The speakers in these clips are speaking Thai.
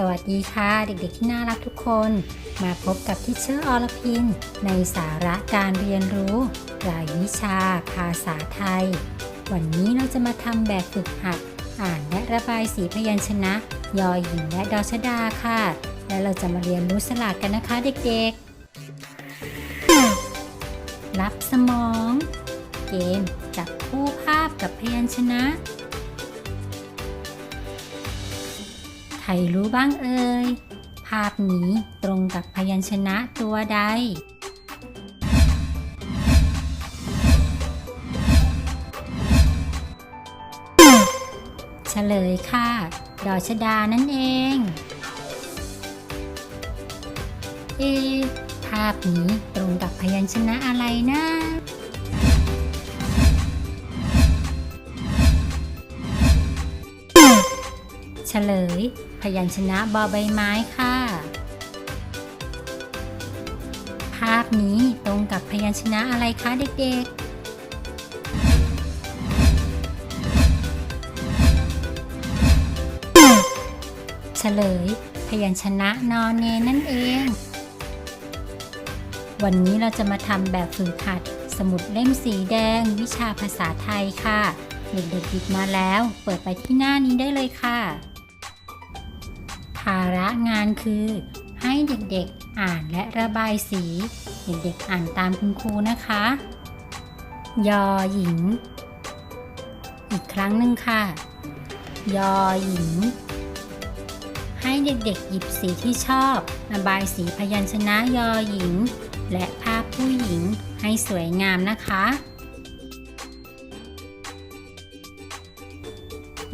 สวัสดีค่ะเด็กๆที่น่ารักทุกคน มาพบกับทิเชอร์อรพิน ในสาระการเรียนรู้ รายวิชา ภาษาไทย วันนี้เราจะมาทำแบบฝึกหัด อ่านและระบายสีพยัญชนะ ยอหญิงและดอชดาค่ะ และเราจะมาเรียนรู้สลากกันนะคะเด็กๆ รับสมอง เกมจับคู่ภาพกับพยัญชนะ รรู้บ้างเอ่ย ภาพนี้ตรงกับพยัญชนะตัวใด เฉลยค่ะ ดอชดานั่นเอง เอะภาพนี้ตรงกับพยัญชนะอะไรนะ ลย พยัญชนะบอใบไม้ค่ะ ภาพนี้ตรงกับพยัญชนะอะไรคะเด็กๆเฉลย พยัญชนะนอนเนนั่นเอง วันนี้เราจะมาทำแบบฝึกหัด สมุดเล่มสีแดง วิชาภาษาไทยค่ะ เด็กๆหยิบมาแล้ว เปิดไปที่หน้านี้ได้เลยค่ะาระงานคือ ให้เด็กๆอ่านและระบายสี เด็กๆอ่านตามคุณครูนะคะ ยอหญิง อีกครั้งหนึ่งค่ะ ยอหญิง ให้เด็กๆหยิบสีที่ชอบ ระบายสีพยัญชนะยอหญิง และภาพผู้หญิงให้สวยงามนะคะ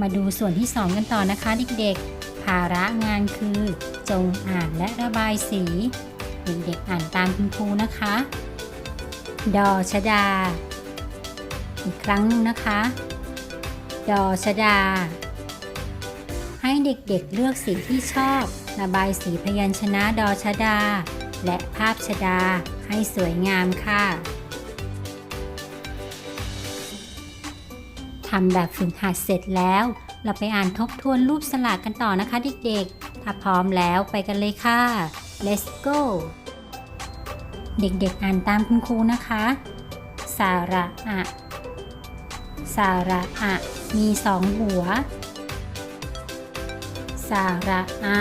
มาดูส่วนที่ 2 กันต่อนะคะเด็กๆ ภาระงานคือ จงอ่านและระบายสี เด็กๆอ่านตามคุณครูนะคะ ดอชดา อีกครั้งหนึงนะคะ ดอชดา ให้เด็กๆเลือกสีที่ชอบ ระบายสีพยัญชนะดอชดา และภาพชดาให้สวยงามค่ะทำแบบฝึกหัดเสร็จแล้ว เราไปอ่านทบทวนรูปสลากกันต่อนะคะเด็กๆ ถ้าพร้อมแล้วไปกันเลยค่ะ let's go เด็กๆอ่านตามคุณครูนะคะ สาระอะสาระอะมีสองหัว สาระอา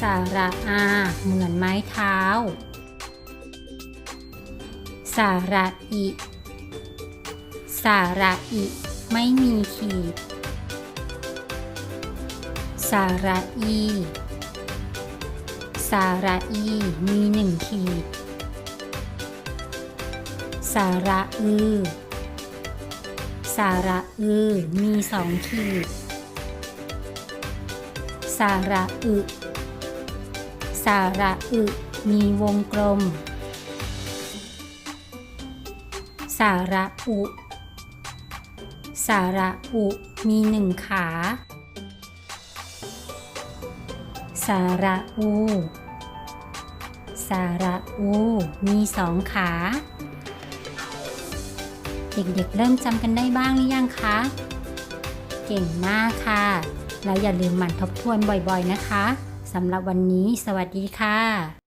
สาระอาเหมือนไม้เท้า สาระอิ สาระอิ ไม่มีขีด สาระอี สาระอี มีหนึ่งขีด สาระอือ สาระอือ มีสองขีด สาระอึ สาระอึ มีวงกลม สาระอุ สาระอุ มีหนึ่งขา สาระอู สาระอู มีสองขา เด็กๆเริ่มจำกันได้บ้างหรือยังคะ เก่งมากค่ะ แล้วอย่าลืมหมั่นทบทวนบ่อยๆนะคะ สำหรับวันนี้ สวัสดีค่ะ